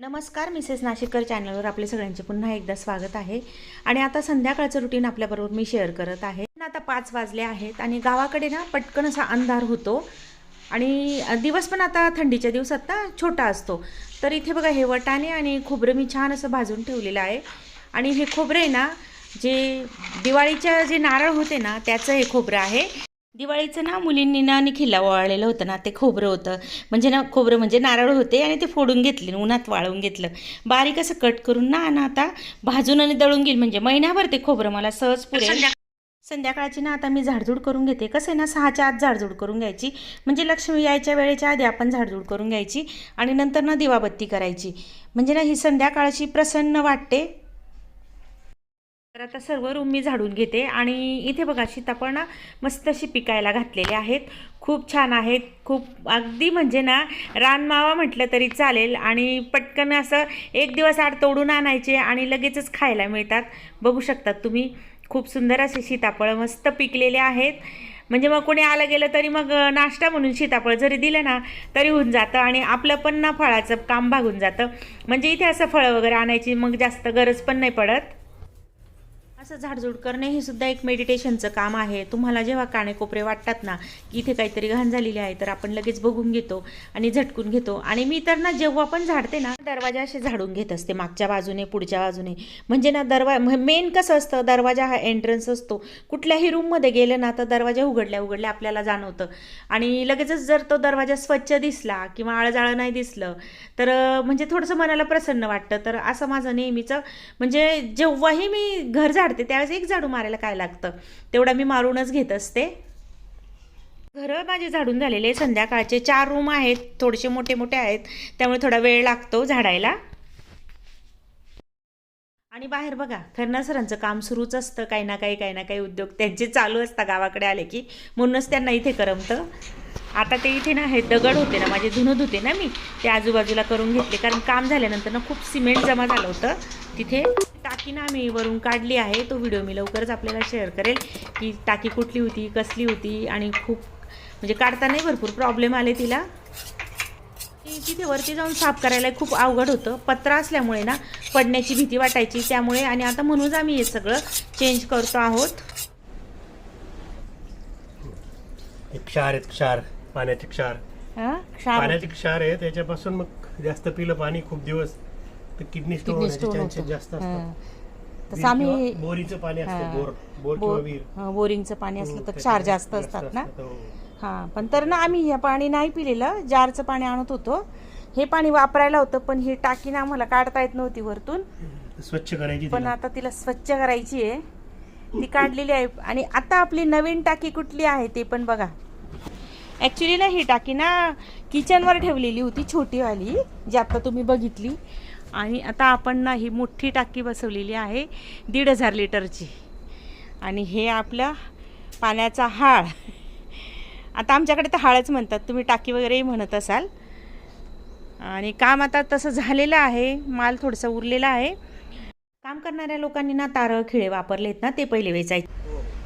नमस्कार मिसेस नाशिककर चॅनलवर आपले सगळ्यांचे पुन्हा एकदा स्वागत आहे. आणि आता संध्याकाळचं रुटीन आपल्याबरोबर मी शेअर करत आहे. आता पाच वाजले आहेत आणि गावाकडे ना पटकन असा अंधार होतो. आणि दिवस पण आता थंडीच्या दिवसात ना छोटा असतो. तर इथे बघा हे वटाणे आणि खोबरं मी छान असं भाजून ठेवलेलं आहे. आणि हे खोबरं आहे ना जे दिवाळीच्या जे नारळ होते ना त्याचं हे खोबरं आहे. दिवाळीचं ना मुलींनी ना निखिलला वाळलेलं होतं ना ते खोबरं होतं. म्हणजे ना खोबरं म्हणजे नारळ होते आणि ते फोडून घेतले उन्हात वाळवून घेतलं. बारीक असं कट करून ना आणि आता भाजून आणि दळून घेईल. म्हणजे महिनाभर ते खोबरं मला सहज पुरेल. संध्याकाळची ना आता मी झाडझूड करून घेते. कसं आहे ना सहाच्या आत झाडझूड करून घ्यायची. म्हणजे लक्ष्मी यायच्या वेळेच्या आधी आपण झाडझूड करून घ्यायची आणि नंतर ना दिवाबत्ती करायची. म्हणजे ना ही संध्याकाळची प्रसन्न वाटते. तर आता सर्व रूम मी झाडून घेते आणि इथे बघा सीताफळ ना मस्त अशी पिकायला घातलेले आहेत. खूप छान आहेत. खूप अगदी म्हणजे ना रानमावा म्हटलं तरी चालेल आणि पटकन असं एक दिवस आड तोडून आणायचे आणि लगेचच खायला मिळतात. बघू शकतात तुम्ही. खूप सुंदर असे सीताफळ मस्त पिकलेले आहेत. म्हणजे मग कोणी आलं गेलं तरी मग नाश्ता म्हणून सीताफळ जरी दिलं ना तरी होऊन जातं आणि आपलं पण ना फळाचं काम भागून जातं. म्हणजे इथे असं फळं वगैरे आणायची मग जास्त गरज पण नाही पडत. असं झाडझूड करणे हे सुद्धा एक मेडिटेशनचं काम आहे. तुम्हाला जेव्हा कानेकोपरे वाटतात ना की इथे काहीतरी घाण झालेली आहे तर आपण लगेच बघून घेतो आणि झटकून घेतो. आणि मी तर ना जेव्हा पण झाडते ना दरवाजा असे झाडून घेत असते मागच्या बाजूने पुढच्या बाजूने. म्हणजे ना दरवा मेन कसं असतं दरवाजा हा एंट्रन्स असतो. कुठल्याही रूममध्ये गेलं ना तर दरवाजा उघडल्या उघडल्या आपल्याला जाणवतं. आणि लगेचच जर तो दरवाजा स्वच्छ दिसला किंवा आळजाळं नाही दिसलं तर म्हणजे थोडंसं मनाला प्रसन्न वाटतं. तर असं माझं नेहमीचं म्हणजे जेव्हाही मी घर झाड काढते त्यावेळेस एक झाडू मारायला काय लागतं? तेवढा मी मारूनच घेत असते. घरं माझे झाडून झालेले संध्याकाळचे चार रूम आहेत थोडेसे मोठे मोठे आहेत. त्यामुळे थोडा वेळ लागतो झाडायला. आणि बाहेर बघा खरना सरांचं काम सुरूच असतं. काही ना काही काही ना काही उद्योग त्यांचे चालू असतात. गावाकडे आले की म्हणूनच त्यांना इथे करमतं. आता ते इथे ना हे दगड होते ना माझे धुणं धुते ना मी ते आजूबाजूला करून घेतले. कारण काम झाल्यानंतर ना खूप सिमेंट जमा झालं होतं. तिथे टाकी ना मी वरून काढली आहे. तो व्हिडिओ मी लवकरच आपल्याला शेअर करेल की टाकी कुठली होती कसली होती आणि खूप म्हणजे काढतानाही भरपूर प्रॉब्लेम आले तिला. तिथे वरती जाऊन साफ करायला खूप अवघड होतं. पत्रा असल्यामुळे ना पडण्याची भीती वाटायची. त्यामुळे आणि आता म्हणूनच आम्ही हे सगळं चेंज करतो आहोत. क्षार क्षार. पाण्याचे क्षार हा? क्षार पाण्याचे क्षार आहे त्याच्यापासून मग जास्त पिलं पाणी खूप दिवस तर किडनी स्टोन किडनी होण्याचे स्टोन चान्सेस. जास्त हा. असतात तसं आम्ही बोरीचं पाणी असतं हा. बोर बोर किंवा बोर विहीर हा, बोरिंगचं पाणी असलं तर क्षार जास्त असतात ना हो. हां पण तर ना आम्ही हे पाणी नाही पिलेलं जारचं पाणी आणत होतो हे पाणी वापरायला होतं पण ही टाकी ना आम्हाला काढता येत नव्हती वरतून स्वच्छ करायची पण तिला. आता तिला स्वच्छ करायची आहे ती काढलेली आहे आणि आता आपली नवीन टाकी कुठली आहे ते पण बघा ॲक्च्युली ना ही टाकी ना किचनवर ठेवलेली होती छोटीवाली जी आता तुम्ही बघितली. आणि आता आपण ना ही मोठी टाकी बसवलेली आहे दीड हजार लिटरची. आणि हे आपलं पाण्याचा हाळ. आता आमच्याकडे तर हाळच म्हणतात तुम्ही टाकी वगैरेही म्हणत असाल. आणि काम आता तसं झालेलं आहे माल थोडंसं उरलेला आहे. काम करणाऱ्या लोकांनी ना तारं खिळे वापरलेत ना ते पहिले वेचायचे.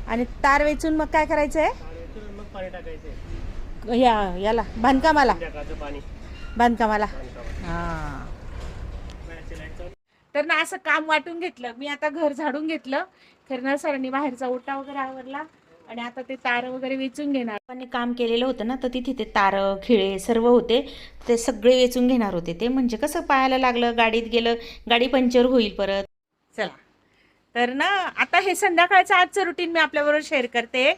आणि तार वेचून मग काय करायचं आहे या याला. बांधकामाला. बांधकामाला. हां. तर ना असं काम वाटून घेतलं. मी आता घर झाडून घेतलं. खरं सरांनी बाहेरचा ओटा वगैरे आवरला आणि आता ते तार वगैरे वेचून घेणार. पण काम केलेलं होतं ना तर तिथे ते तार खिळे सर्व होते. ते सगळे वेचून घेणार होते ते. म्हणजे कसं पायाला लागलं गाडीत गेलं गाडी पंक्चर होईल परत. चला. तर ना आता हे संध्याकाळचं आजचं रुटीन मी आपल्याबरोबर शेअर करते.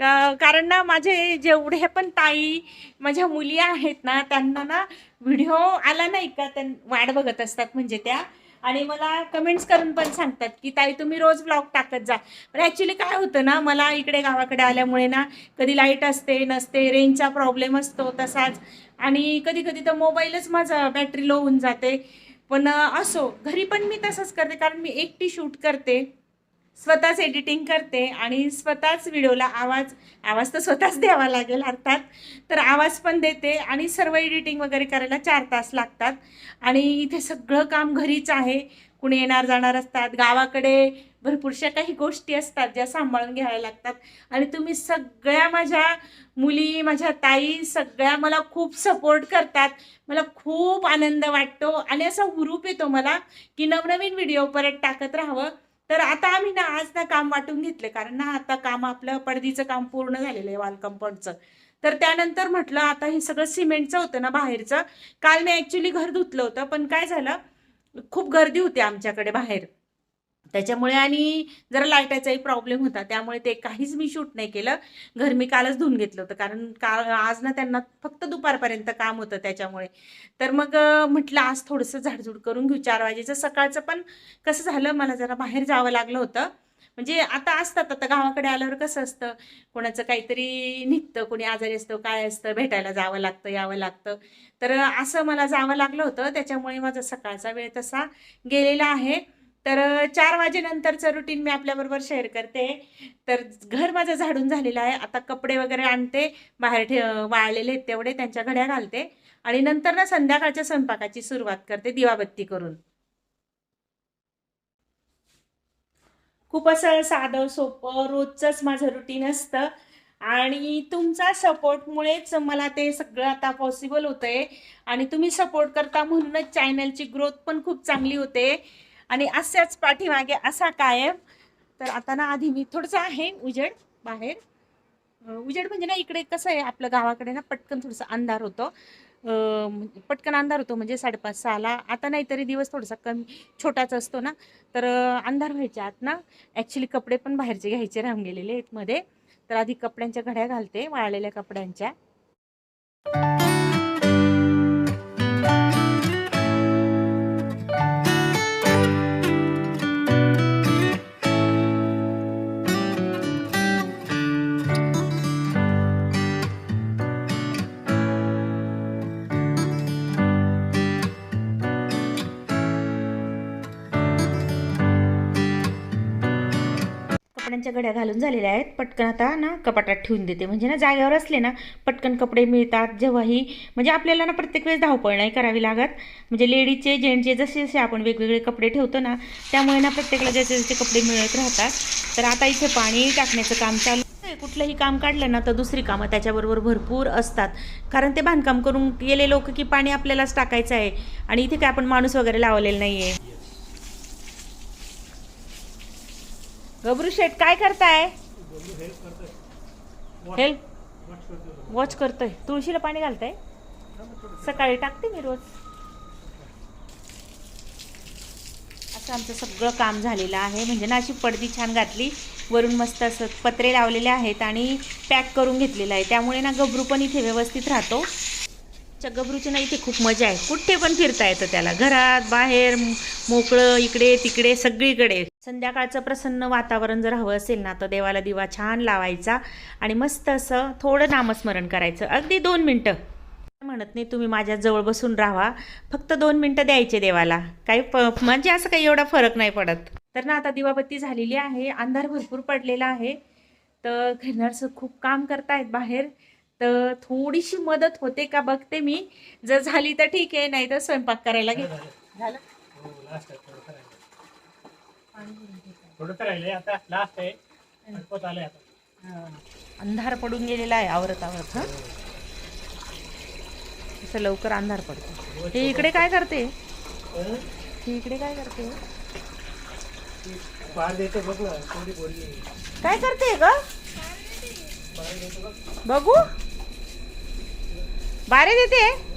कारण ना माझे जेवढे पण ताई माझ्या मुली आहेत ना त्यांना ना व्हिडिओ आला नाही का त्यां वाट बघत असतात म्हणजे त्या. आणि मला कमेंट्स करून पण सांगतात की ताई तुम्ही रोज ब्लॉग टाकत जा. पण ॲक्च्युली काय होतं ना मला इकडे गावाकडे आल्यामुळे ना कधी लाइट असते नसते रेंजचा प्रॉब्लेम असतो तसाच. आणि कधी कधी तर मोबाईलच माझा बॅटरी लो होऊन जाते. पण असो घरी पण मी तसंच करते कारण मी एकटी शूट करते स्वतःच एडिटिंग करते आणि स्वतःच व्हिडिओला आवाज आवाज तर स्वतःच द्यावा लागेल अर्थात तर आवाज पण देते आणि सर्व एडिटिंग वगैरे करायला चार तास लागतात. आणि इथे सगळं काम घरीच आहे. कुणी येणार जाणार असतात. गावाकडे भरपूरशा काही गोष्टी असतात ज्या सांभाळून घ्याव्या लागतात. आणि तुम्ही सगळ्या माझ्या मुली माझ्या ताई सगळ्या मला खूप सपोर्ट करतात. मला खूप आनंद वाटतो आणि असा हुरूप येतो मला की नवनवीन व्हिडिओ परत टाकत राहावं. तर आता आम्ही ना आज ना काम वाटून घेतलं. कारण ना आता काम आपलं पडदीचं काम पूर्ण झालेलं आहे वाल कंपाऊंडचं तर त्यानंतर म्हटलं आता हे सगळं सिमेंटचं होतं ना बाहेरचं. काल मी ॲक्च्युली घर धुतलं होतं. पण काय झालं? खूप गर्दी होती आमच्याकडे बाहेर. त्याच्यामुळे आणि जरा लाईटाचाही प्रॉब्लेम होता त्यामुळे ते काहीच मी शूट नाही केलं. घर मी कालच धुवून घेतलं होतं कारण काल आज ना त्यांना फक्त दुपारपर्यंत काम होतं त्याच्यामुळे. तर मग म्हटलं आज थोडंसं झाडझूड करून घेऊ चार वाजेचं सकाळचं पण कसं झालं मला जरा बाहेर जावं लागलं होतं. म्हणजे आता असतात आता गावाकडे आल्यावर कसं असतं कोणाचं काहीतरी निघतं कोणी आजारी असतं काय असतं भेटायला जावं लागतं यावं लागतं. तर असं मला जावं लागलं होतं त्याच्यामुळे माझा सकाळचा वेळ तसा गेलेला आहे. तर चार वाजेनंतरचं रुटीन मी आपल्याबरोबर शेअर करते. तर घर माझं झाडून झालेलं आहे. आता कपडे वगैरे आणते. बाहेर ठे वाळलेले आहेत तेवढे त्यांच्या घड्या घालते. आणि नंतर ना संध्याकाळच्या स्वयंपाकाची सुरुवात करते दिवाबत्ती करून. खूप असं साधं सोपं रोजचंच माझं रुटीन असतं. आणि तुमचा सपोर्टमुळेच मला ते सगळं आता पॉसिबल होतं आहे आणि तुम्ही सपोर्ट करता म्हणूनच चॅनलची ग्रोथ पण खूप चांगली होते. आणि असाच पाठीमागे असा कायम. तर आता ना आधी मी थोडंसं आहे उजेड बाहेर. उजेड म्हणजे ना इकडे कसं आहे आपलं गावाकडे ना पटकन थोडंसं अंधार होतो. पटकन अंधार होतो म्हणजे साडेपाच सहाला आता नाही तरी दिवस थोडासा कमी छोटाच असतो ना. तर अंधार व्हायच्या आत ना ॲक्च्युली कपडे पण बाहेरचे घ्यायचे राहून गेलेले आहेत मध्ये. तर आधी कपड्यांच्या घड्या घालते वाळलेल्या कपड्यांच्या. कपड्यांच्या घड्या घालून झालेल्या आहेत. पटकन आता ना कपाटात ठेवून देते. म्हणजे ना जागेवर असले ना पटकन कपडे मिळतात. जेव्हाही म्हणजे आपल्याला ना प्रत्येक वेळेस धावपळ नाही करावी लागत. म्हणजे लेडीजचे जेंट्सचे जसे जसे आपण वेगवेगळे कपडे ठेवतो ना त्यामुळे ना प्रत्येकाला जसे जसे कपडे मिळत राहतात. तर आता इथे पाणी टाकण्याचं काम चालू आहे. कुठलंही काम काढलं ना तर दुसरी कामं त्याच्याबरोबर भरपूर असतात. कारण ते बांधकाम करून गेले लोक की पाणी आपल्यालाच टाकायचं आहे. आणि इथे काय आपण माणूस वगैरे लावलेला नाही आहे गबरू शेठ काय करताय? हेल्प वॉच करतोय. तुळशीला पाणी घालताय? सकाळी टाकते मी रोज. असं आमचं सगळं काम झालेलं आहे. म्हणजे ना अशी पडदी छान घातली. वरून मस्त असं पत्रे लावलेले आहेत आणि पॅक करून घेतलेलं आहे. त्यामुळे ना गबरू पण इथे व्यवस्थित राहतो. गबरूची ना इथे खूप मजा आहे. कुठे पण फिरता येतं त्याला. घरात बाहेर मोकळं इकडे तिकडे सगळीकडे. संध्याकाळचं प्रसन्न वातावरण जर हवं असेल ना तर देवाला दिवा छान लावायचा आणि मस्त असं थोडं नामस्मरण करायचं. अगदी दोन मिनटं. म्हणत नाही तुम्ही माझ्या जवळ बसून राहा. फक्त दोन मिनटं द्यायचे देवाला. काही फ म्हणजे असं काही एवढा फरक नाही पडत. तर ना आता दिवाबत्ती झालेली आहे. अंधार भरपूर पडलेला आहे. तर घरनारचं खूप काम करतायत बाहेर. तर थोडीशी मदत होते का बघते मी. जर झाली तर ठीक आहे नाही तर स्वयंपाक करायला घे. झालं? आता लास्ट आहे. आलंय आता. अंधार पडून गेलेला आहे आवरत आवरत हा? असं लवकर अंधार पडतो. हे इकडे काय करते? हं? इकडे काय करते? बाहेर देतो बघ ना. थोडी बोलली काय करते ग? बघू. बारे देते?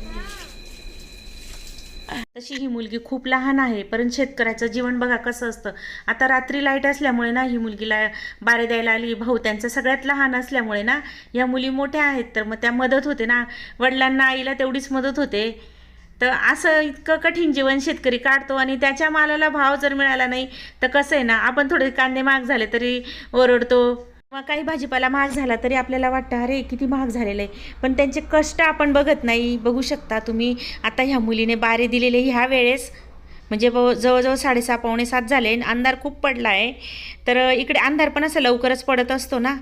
तशी ही मुलगी खूप लहान आहे परंतु शेतकऱ्याचं जीवन बघा कसं असतं. आता रात्री लाइट असल्यामुळे ना ही मुलगीला बारे द्यायला आली भाऊ त्यांचं सगळ्यात लहान असल्यामुळे ना या मुली मोठ्या आहेत तर मग त्या मदत होते ना. वडिलांना आईला तेवढीच मदत होते. तर असं इतकं कठीण जीवन शेतकरी काढतो आणि त्याच्या मालाला भाव जर मिळाला नाही तर कसं आहे ना आपण थोडे कांदे महाग झाले तरी ओरडतो. किंवा काही भाजीपाला महाग झाला तरी आपल्याला वाटतं अरे किती महाग झालेलं आहे. पण त्यांचे कष्ट आपण बघत नाही. बघू शकता तुम्ही आता ह्या मुलीने बारे दिलेले ह्या वेळेस. म्हणजे ब जवळजवळ साडेसहा पावणे सात झाले अंधार खूप पडला आहे. तर इकडे अंधार पण असं लवकरच पडत असतो ना.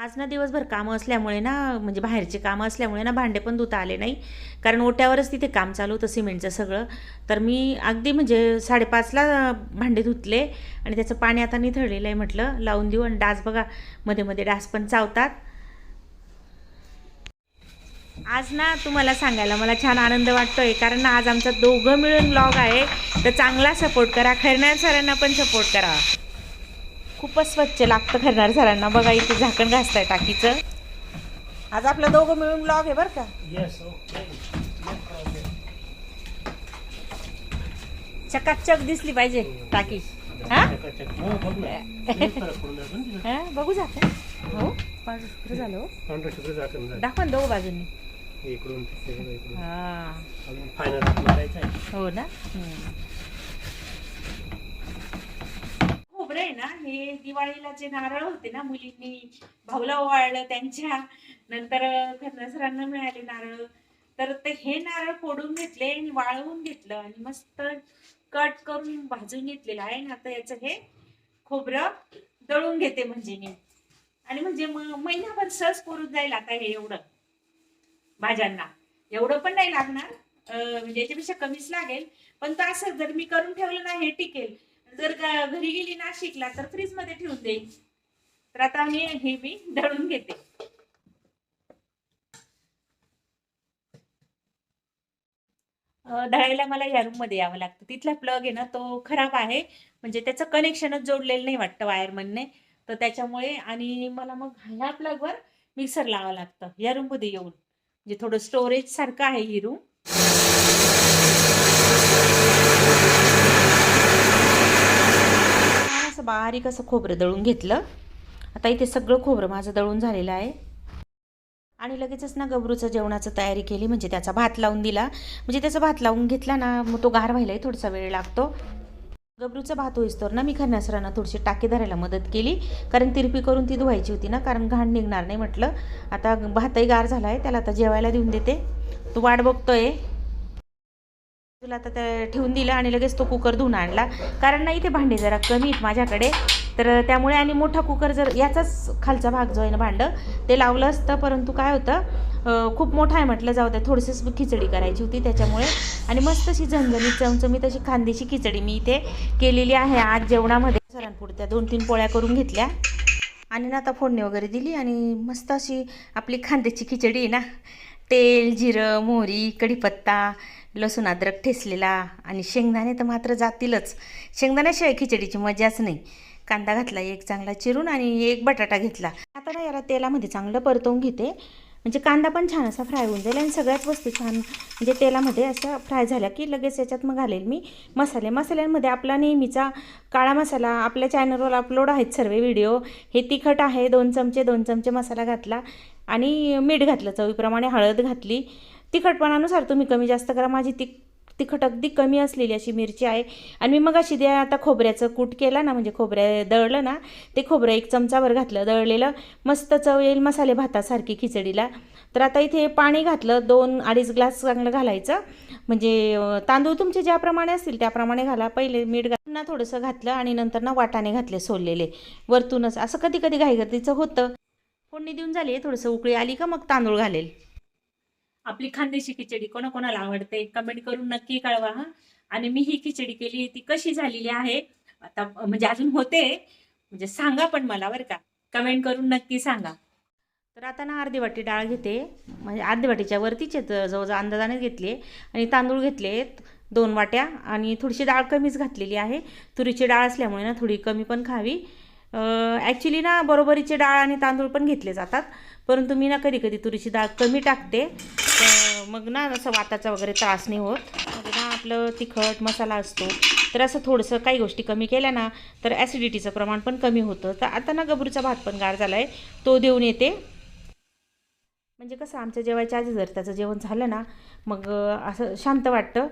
आज ना दिवसभर कामं असल्यामुळे ना म्हणजे बाहेरचे कामं असल्यामुळे ना भांडे पण धुता आले नाही. कारण ओट्यावरच तिथे काम चालू होतं सिमेंटचं सगळं. तर मी अगदी म्हणजे साडेपाचला भांडे धुतले आणि त्याचं पाणी आता निथळलेलं आहे म्हटलं. लावून देऊ आणि डास बघा मध्ये मध्ये डास पण चावतात. आज ना तुम्हाला सांगायला मला छान आनंद वाटतोय. कारण आज आमचा दोघं मिळून ब्लॉग आहे. तर चांगला सपोर्ट करा. खैरनार सरांना पण सपोर्ट करा. खूपच स्वच्छ लागतं खरणार सरांना बघा इथे झाकण घासताय टाकीचं. आज आपलं दोघं मिळून ब्लॉग आहे बरं का? येस ओके चकाचक दिसली पाहिजे टाकी. हा हो? बघ. हा, झाकण हो झालं हो. पांढरं शुभ्र झाकण झालं. दाखवा ना दोघं बाजूंनी. इकडून. हा. फायनल मारायचं हो ना? खोबरं आहे ना हे दिवाळीला जे नारळ होते ना मुलींनी भाऊला ओवाळलं त्यांच्या नंतर सरांना मिळाले नारळ. तर ते हे नारळ फोडून घेतले आणि वाळवून घेतलं आणि मस्त कट करून भाजून घेतलेलं आहे. ना आता याचं हे खोबरं दळून घेते म्हणजे मी आणि म्हणजे महिनाभर सहज पुरून जाईल आता हे एवढं भाज्यांना. एवढं पण नाही लागणार म्हणजे याच्यापेक्षा कमीच लागेल. पण तर असं जर मी करून ठेवलं ना हे टिकेल. जर घरी गेली नाशिकला तर फ्रीजमध्ये ठेवून देईल तर आता मी हे मी दळून घेते. दळायला मला या रूममध्ये यावं लागतं. तिथला प्लग आहे ना तो खराब आहे. म्हणजे त्याचं कनेक्शनच जोडलेलं नाही वाटतं वायरमनने तर त्याच्यामुळे आणि मला मग ह्या प्लगवर मिक्सर लावावं लागतं. या रूममध्ये येऊन. म्हणजे थोडं स्टोरेज सारखं आहे ही रूम छान असं बारीक असं खोबरं दळून घेतलं. आता इथे सगळं खोबरं माझं दळून झालेलं आहे. आणि लगेचच ना गबरूचं जेवणाचं तयारी केली म्हणजे त्याचा भात लावून दिला. म्हणजे त्याचा भात लावून घेतला ना मग तो गार व्हायलाही थोडासा वेळ लागतो. गबरूचा भात होईस्तोवर ना मी खरण्यासरांना थोडीशी टाकी धरायला मदत केली. कारण तिरपी करून ती धुवायची होती ना कारण घाण निघणार नाही म्हटलं. आता भातही गार झाला आहे त्याला आता जेवायला देऊन देते. तो वाट बघतोय. तुला आता ते ठेवून दिलं आणि लगेच तो कुकर धुवून आणला. कारण ना इथे भांडे जरा कमी आहेत माझ्याकडे. तर त्यामुळे आणि मोठा कुकर जर याचाच खालचा भाग जो आहे ना भांडं ते लावलं असतं परंतु काय होतं खूप मोठा आहे म्हटलं जाऊ द्या थोडीशीच खिचडी करायची होती त्याच्यामुळे. आणि मस्त अशी झणझणीत चमचमीत अशी खांदेशी खिचडी मी इथे केलेली आहे आज जेवणामध्ये. सरांपुढत्या दोन तीन पोळ्या करून घेतल्या. आणि ना आता फोडणी वगैरे दिली आणि मस्त अशी आपली खांद्याची खिचडी आहे ना. तेल जिरं मोहरी कढीपत्ता लसूण अद्रक ठेसलेला आणि शेंगदाणे तर मात्र जातीलच. शेंगदाण्याशिवाय खिचडीची मजाच नाही. कांदा घातला एक चांगला चिरून आणि एक बटाटा घेतला. आता ना याला तेलामध्ये चांगलं परतवून घेते. म्हणजे कांदा पण छान असा फ्राय होऊन जाईल आणि सगळ्याच वस्तू छान म्हणजे तेलामध्ये असं फ्राय झाल्या की लगेच याच्यात मग घालेल मी मसाले. मसाल्यांमध्ये आपला नेहमीचा काळा मसाला आपल्या चॅनलवर अपलोड आहेत सर्व व्हिडिओ हे तिखट आहे दोन चमचे दोन चमचे मसाला घातला आणि मीठ घातलं चवीप्रमाणे हळद घातली. तिखटपणानुसार तुम्ही कमी जास्त करा माझी तिख तिखट अगदी कमी असलेली अशी मिरची आहे. आणि मी मग अशी द्या आता खोबऱ्याचं कूट केला ना म्हणजे खोबऱ्या दळलं ना ते खोबरं एक चमचाभर घातलं दळलेलं. मस्त चव येईल मसाले भातासारखी खिचडीला. तर आता इथे पाणी घातलं दोन अडीच ग्लास चांगलं घालायचं. म्हणजे तांदूळ तुमचे ज्याप्रमाणे असतील त्याप्रमाणे घाला. पहिले मीठ घालून ना थोडंसं घातलं आणि नंतर ना वाटाणे घातले सोललेले. वरतूनच. असं कधी कधी घाईगर्दीचं होतं. फोडणी देऊन झाली थोडंसं उकळी आली का मग तांदूळ घालेल. आपली खानदेशी खिचडी कोणाकोणाला आवडते? कमेंट करून नक्की कळवा हा. आणि मी ही खिचडी केली ती कशी झालेली आहे? आता म्हणजे अजून होते म्हणजे सांगा पण मला बरं का. कमेंट करून नक्की सांगा. तर आता ना अर्धी वाटी डाळ घेते. म्हणजे अर्धी वाटीच्या वरतीच जवळजवळ अंदाजाने घेतले आणि तांदूळ घेतले दोन वाट्या. आणि थोडीशी डाळ कमीच घातलेली आहे. तुरीची डाळ असल्यामुळे ना थोडी कमी पण खावी. ॲक्च्युली ना बरोबरीचे डाळ आणि तांदूळ पण घेतले जातात. परंतु मी ना कधी कधी तुरीची डाळ कमी टाकते. तर मग ना असं वाताचा वगैरे त्रास नाही होत. मग ना आपलं तिखट मसाला असतो. तर असं थोडंसं काही गोष्टी कमी केल्या ना तर ॲसिडिटीचं प्रमाण पण कमी होतं. तर आता ना गबरूचा भात पण गार झाला आहे तो देऊन येते. म्हणजे कसं आमच्या जेवायच्या आधी जर त्याचं जेवण झालं ना मग असं शांत वाटतं.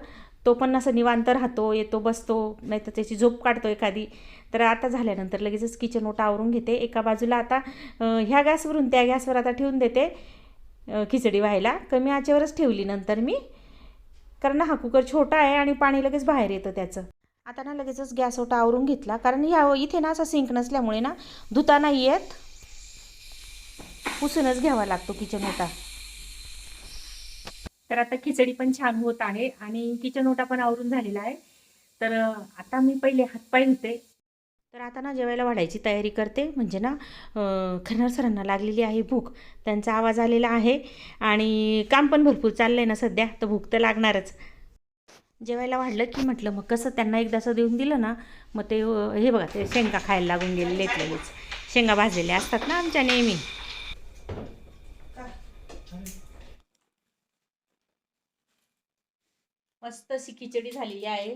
तो पण असं निवांत राहतो येतो बसतो नाही तर त्याची झोप काढतो एखादी. तर आता झाल्यानंतर लगेचच किचन ओटा आवरून घेते. एका बाजूला आता ह्या गॅसवरून त्या गॅसवर आता ठेवून देते. खिचडी व्हायला. कमी आचेवरच ठेवली नंतर मी. कारण हा कुकर छोटा आहे आणि पाणी लगेच बाहेर येतं त्याचं. आता ना लगेचच गॅस ओटा आवरून घेतला. कारण ह्या इथे ना असा सिंक नसल्यामुळे ना धुता नाही येत. पुसूनच घ्यावा लागतो किचन ओटा. तर आता खिचडी पण छान होत आहे आणि किचन ओटा पण आवरून झालेला आहे. तर आता मी पहिले हातपाय धुते. तर आता ना जेवायला वाढायची तयारी करते. म्हणजे ना खरणार सरांना लागलेली आहे भूक. त्यांचा आवाज आलेला आहे आणि काम पण भरपूर चाललं आहे ना सध्या तर भूक तर लागणारच. जेवायला वाढलं की म्हटलं मग कसं त्यांना एकदाचं देऊन दिलं ना मग ते हे बघा ते शेंगा खायला लागून गेलेले लगेच शेंगा भाजलेल्या असतात ना आमच्या नेहमी. मस्त अशी खिचडी झालेली आहे.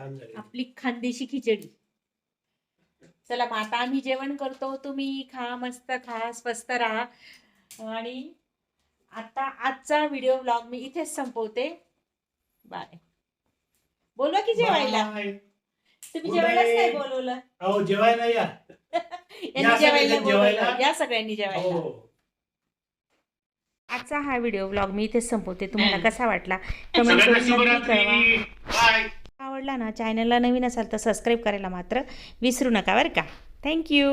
छान झाले. आपली खानदेशी खिचडी. चला मग आता आम्ही जेवण करतो. तुम्ही खा मस्त खा स्वस्त राहा. आणि आता आजचा व्हिडिओ ब्लॉग मी इथेच संपवते. बाय. बोलवा की जेवायला. तुम्ही Good जेवायलाच नाही night. बोलवलं. अहो जेवायला या. यांनी जेवायला सगळ्यांनी बोलवलं जेवायला. या सगळ्यांनी जेवायला. हो. आजचा हा व्हिडिओ ब्लॉग मी इथेच संपवते. तुम्हाला कसा वाटला? कमेंट सगळ्यांना करून नक्की शुभरात्री. कळवा. बाय. आवडला ना चॅनलला नवीन असाल तर सबस्क्राईब करायला मात्र विसरू नका बरं का. थँक्यू